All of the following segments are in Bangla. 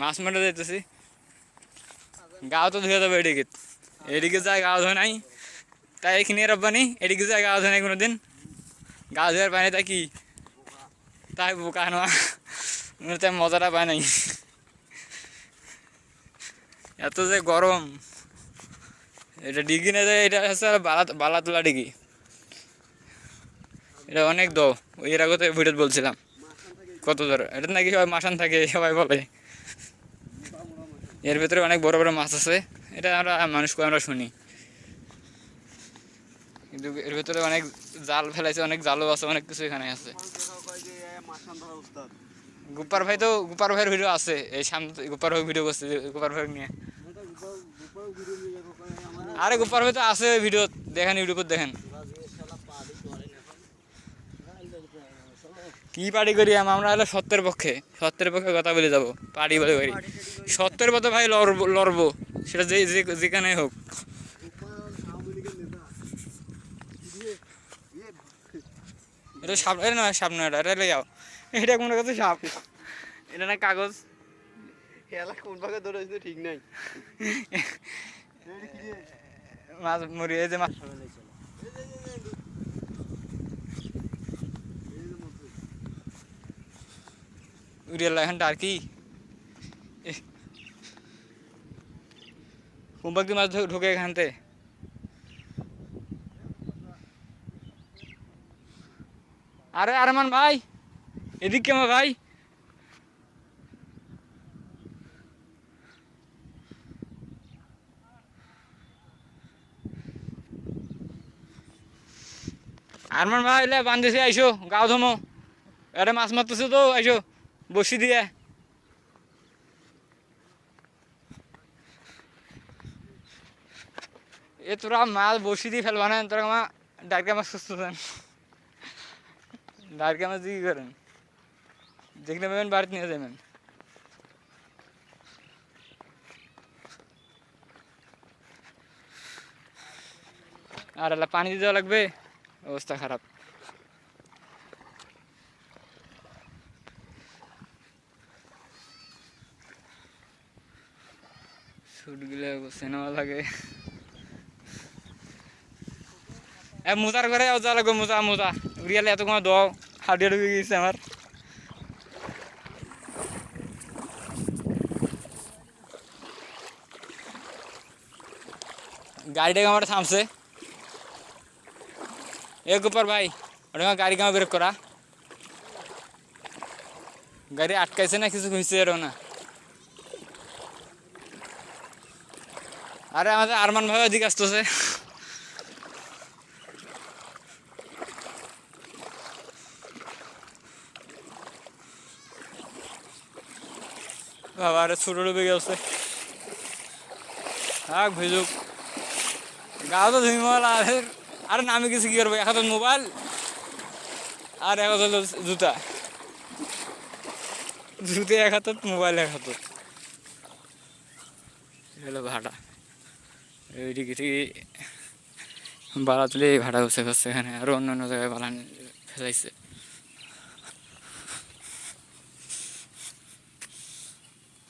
মাছ মারতে যাইতেছি। গাও তো ধুয়ে যাবে এদিকে এদিকে যায় গাও ধোয় নাই। তাই এখানে রব্বানি এদিকে যায় গাও ধোয় নাই কোনোদিন। গা ধোয়ার পায় তাই কি? তাই বোকা মানে তাই মজাটা পায় নাই। এত যে গরম এটা ডিগি না যায় এটা হচ্ছে বালা বালা তোলা ডিগি। এটা অনেক দ। এর আগে তো বলছিলাম। কত দূর এটা নাকি সবাই মাসান থাকে, সবাই বলে। এর ভেতরে অনেক বড় বড় মাছ আছে। এটা আমরা মানুষকে আমরা শুনি। কিন্তু এর ভেতরে অনেক জাল ফেলাইছে, অনেক জালও আছে, অনেক কিছু এখানে আছে। গুপার ভাই তো গুপার ভাইয়ের ভিডিও আছে। এই সামনে গুপার ভাই ভিডিও করছে গুপার ভাই নিয়ে। আরে গুপার ভাই তো আছে ভিডিও দেখেন ইউটিউবে দেখেন। কি পার্টি করি? আম- আমরা হলো সত্যের পক্ষে সত্যের পক্ষে কথা বলে যাব পার্টি বলে করি। সত্যের পথে ভাই লড়বো লড়বো সেটা যে যেখানে হোক। এটা সাপ এটা নয় সাপ নয় এটা এটা যাও। এটা কোনো কাছে সাপ? এটা না কাগজ? খেলা কোন ভাগে ধরেছে ঠিক নাই। মাছ মরি এই যে মাছ উড়িয়াল এখন আর কি। কুম্বাক মাছ ঢুকে এখানতে। আরে আরমান ভাই, এদিক কেমন ভাই। আরমান ভাই এলে বান্ধিছে, আইসো গাও ধমো। আরে মাছ মারতেছে তো, আইসো। বসি দিয়ে। এ তোরা মাছ বসি দিয়ে ফেলবা না, তোরা আমার ডাইরেক্ট আমার সুস্থ দেন ডাইরেক্ট আমার জিজ্ঞি করেন। যেখানে পাবেন বাড়িতে নিয়ে যাবেন। আর পানি দিতে লাগবে, অবস্থা খারাপ। শুটগুলো সিনেমা লাগে এ মোজার ঘরে যা লাগবে মোজা মোজা উড়িয়ালে এত কোনো দাও হাডিয়া ঢুকে গেছে আমার গাড়িটাকে আমার থামছে এ গোপার ভাই ওটা আমার গাড়ি কামা ব্রেক করা গাড়ি আটকাইছে না কিছু হয়েছে এরও না আরে, আমাদের আরমান ভাই ওদিকে আসতেছে। বাবা, আরে ছোট ডুবে গেছে। থাক ভিজুক। গাও তো ধুইমল আর আরে নামে কিছু কি করব? এক মোবাইল, আর এক হাতে জুতা। জুতে এক হাতত মোবাইল এক হাতত হলো ভাড়া। এইদিকে থেকে বাড়া তুলে ভাড়া বসে খাচ্ছে এখানে আরও অন্য অন্য জায়গায় বাড়া ফেলাইছে।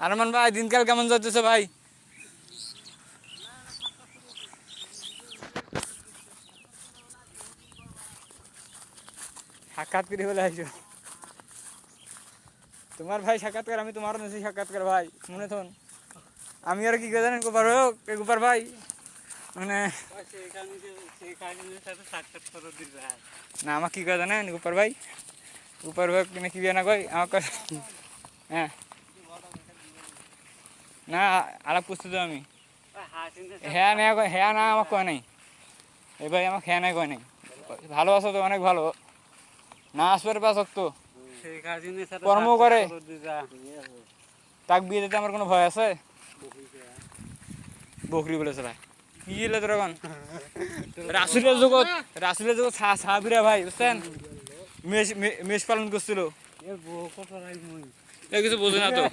আরমান ভাই, দিনকাল কেমন যাচ্ছে ভাই? সাক্ষাৎ করে বলে আইসো তোমার ভাই সাক্ষাৎকার, আমি তোমারও নিয়েছি সাক্ষাৎকার ভাই, মনে থন। আমি আর কি করে জানেন গোপার হোক গোপার ভাই? মানে না আমার কি করে জানেন? গোপার ভাই? গোপার ভাই কিনে না কই আমার হ্যাঁ। না, আলাপ পুষতে তো আমি। হ্যাঁ না, কয়- হ্যাঁ না আমার কয় নাই। এই ভাই, আমাকে হ্যাঁ নাই কয় নাই। ভালো আছো তো, অনেক ভালো। না আসবার পাস তো কর্ম করে। তাক বিয়ে দিতে আমার কোনো ভয় আছে? বকরি বলেছে ভাই। এলে তোর এখন রাসুলের জগৎ রাসুলের জগৎ ছা ভাই বুঝছেন? মেষ মেষ পালন করছিল। এ কিছু বোঝে না তো।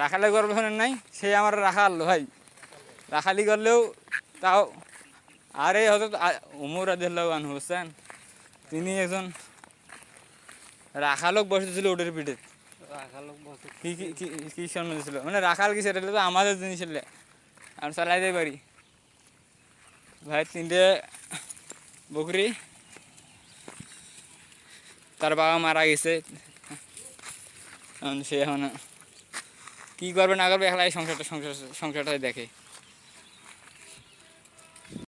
রাখালে গর্ব নাই? সে আমার রাখাল ভাই। রাখালি করলেও তাও আরে হয়তো উমর আদিল্লাহ হোসেন তিনি একজন রাখালোক বসেছিল ওটের পিঠে। বসে কি কি কি ছিল মানে রাখাল কি সেটা তো আমাদের জিনিস হলে আমি চালাইতে পারি। ভাই তিনটে বকরি। তার বাবা মারা গেছে। সে এখন কি করবে না করবে একলাই সংসারটা সংসার সংসারটাই দেখে।